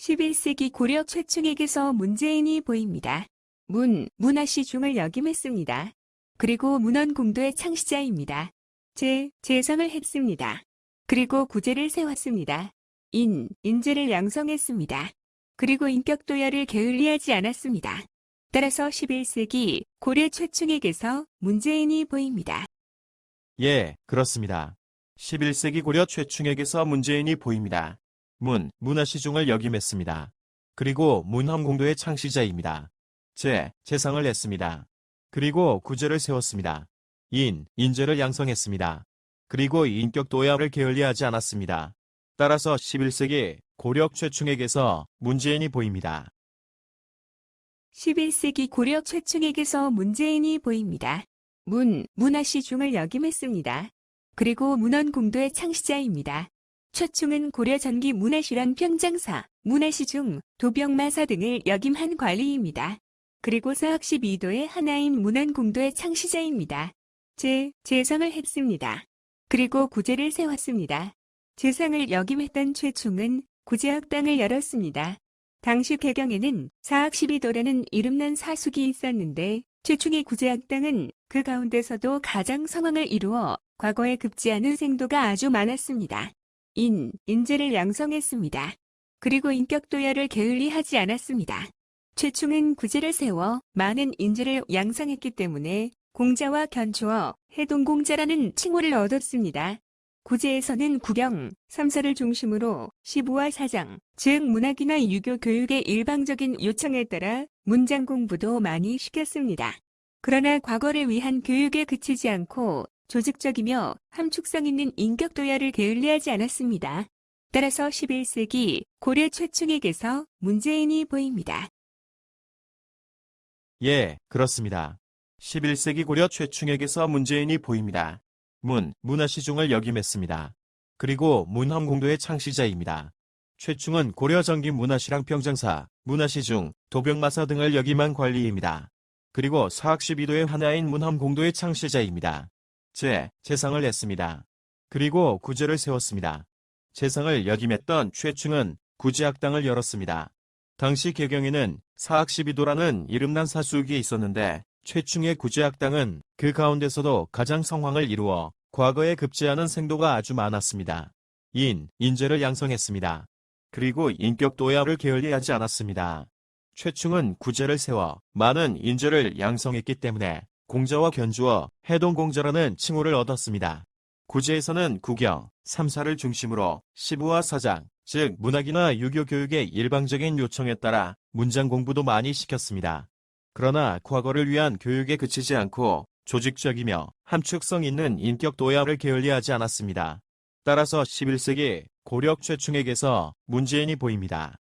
11세기 고려 최충에게서 문재인이 보입니다. 문, 문화시 중을 역임했습니다. 그리고 문헌공도의 창시자입니다. 제, 재성을 했습니다. 그리고 구제를 세웠습니다. 인, 인재를 양성했습니다. 그리고 인격도야를 게을리하지 않았습니다. 따라서 11세기 고려 최충에게서 문재인이 보입니다. 예, 그렇습니다. 11세기 고려 최충에게서 문재인이 보입니다. 문, 문화시중을 역임했습니다. 그리고 문헌공도의 창시자입니다. 제, 재상을 했습니다. 그리고 구제를 세웠습니다. 인, 인재를 양성했습니다. 그리고 인격 도야를 게을리하지 않았습니다. 따라서 11세기 고려 최충에게서 문재인이 보입니다. 11세기 고려 최충에게서 문재인이 보입니다. 문, 문화시중을 역임했습니다. 그리고 문헌공도의 창시자입니다. 최충은 고려 전기 문화실현 평장사, 문화시중, 도병마사 등을 역임한 관리입니다. 그리고 사학 12도의 하나인 문헌공도의 창시자입니다. 제, 재성을 했습니다. 그리고 구제를 세웠습니다. 재상을 역임했던 최충은 구제학당을 열었습니다. 당시 개경에는 사학 12도라는 이름난 사숙이 있었는데 최충의 구제학당은 그 가운데서도 가장 성황을 이루어 과거에 급지 않은 생도가 아주 많았습니다. 인, 인재를 양성했습니다. 그리고 인격도야를 게을리 하지 않았습니다. 최충은 구제를 세워 많은 인재를 양성했기 때문에 공자와 견주어 해동공자라는 칭호를 얻었습니다. 구제에서는 구경, 삼사를 중심으로 시부와 사장, 즉 문학이나 유교 교육의 일방적인 요청에 따라 문장 공부도 많이 시켰습니다. 그러나 과거를 위한 교육에 그치지 않고 조직적이며 함축성 있는 인격 도야를 게을리하지 않았습니다. 따라서 11세기 고려 최충에게서 문재인이 보입니다. 예, 그렇습니다. 11세기 고려 최충에게서 문재인이 보입니다. 문, 문화시중을 역임했습니다. 그리고 문헌공도의 창시자입니다. 최충은 고려 전기 문화시랑 평정사, 문화시중, 도병마사 등을 역임한 관리입니다. 그리고 사학 12도의 하나인 문헌공도의 창시자입니다. 제, 재상을 했습니다. 그리고 구제를 세웠습니다. 재상을 역임했던 최충은 구제학당을 열었습니다. 당시 개경에는 사학 12도라는 이름난 사수기 있었는데 최충의 구제학당은 그 가운데서도 가장 성황을 이루어 과거에 않은 생도가 아주 많았습니다. 인, 인재를 양성했습니다. 그리고 인격 도야를 게을리하지 않았습니다. 최충은 구제를 세워 많은 인재를 양성했기 때문에 공자와 견주어 해동공자라는 칭호를 얻었습니다. 구제에서는 구경, 삼사를 중심으로 시부와 사장, 즉 문학이나 유교 교육의 일방적인 요청에 따라 문장 공부도 많이 시켰습니다. 그러나 과거를 위한 교육에 그치지 않고 조직적이며 함축성 있는 인격 도야를 게을리하지 않았습니다. 따라서 11세기 고력 최충에게서 문재인이 보입니다.